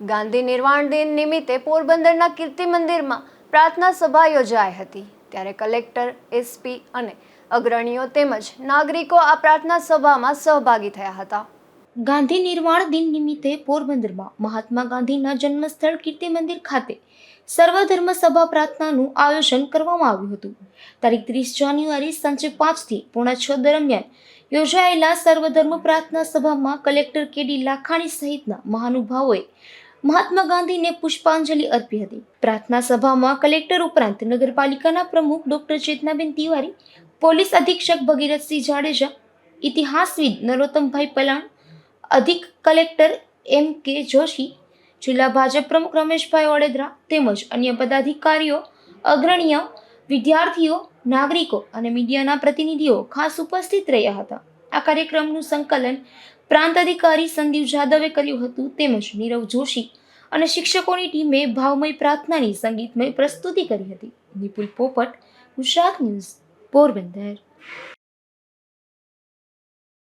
ગાંધી નિર્વાણ દિન નિમિત્તે પોરબંદરના કીર્તિ મંદિરમાં પ્રાર્થના સભા યોજાઈ હતી. ત્યારે કલેક્ટર એસપી અને અગ્રણીઓ તેમજ નાગરિકો આ પ્રાર્થના સભામાં સહભાગી થયા હતા. ગાંધી નિર્વાણ દિન નિમિત્તે પોરબંદરમાં મહાત્મા ગાંધીના જન્મસ્થળ કીર્તિ મંદિર ખાતે સર્વધર્મ સભા પ્રાર્થનાનું આયોજન કરવામાં આવ્યું હતું. તારીખ ત્રીસ જાન્યુઆરી સાંજે પાંચથી પોણા છ દરમિયાન યોજાયેલા સર્વધર્મ પ્રાર્થના સભામાં કલેક્ટર કેડી લાખાણી સહિતના મહાનુભાવોએ મહાત્મા ગાંધીને પુષ્પાંજલિ અર્પી હતી. પ્રાર્થના સભામાં કલેક્ટર ઉપરાંત નગરપાલિકાના પ્રમુખ ડોક્ટર ચેતનાબેન તિવારી, પોલીસ અધિક્ષક ભગીરથસિંહ જાડેજા, ઇતિહાસવિદ નરોત્તમભાઈ પલાણ, અધિક કલેક્ટર એમ કે જોશી, જિલ્લા ભાજપ પ્રમુખ રમેશભાઈ ઓડેદરા તેમજ અન્ય પદાધિકારીઓ અગ્રણીય વિદ્યાર્થીઓ, નાગરિકો અને મીડિયાના પ્રતિનિધિઓ ખાસ ઉપસ્થિત રહ્યા હતા. આ કાર્યક્રમનું સંકલન પ્રાંત અધિકારી સંદીપ જાદવે કર્યું હતું તેમજ નીરવ જોશી અને શિક્ષકોની ટીમે ભાવમય પ્રાર્થનાની સંગીતમય પ્રસ્તુતિ કરી હતી. નિપુલ પોપટ ગુજરાત ન્યૂઝ પોરબંદર.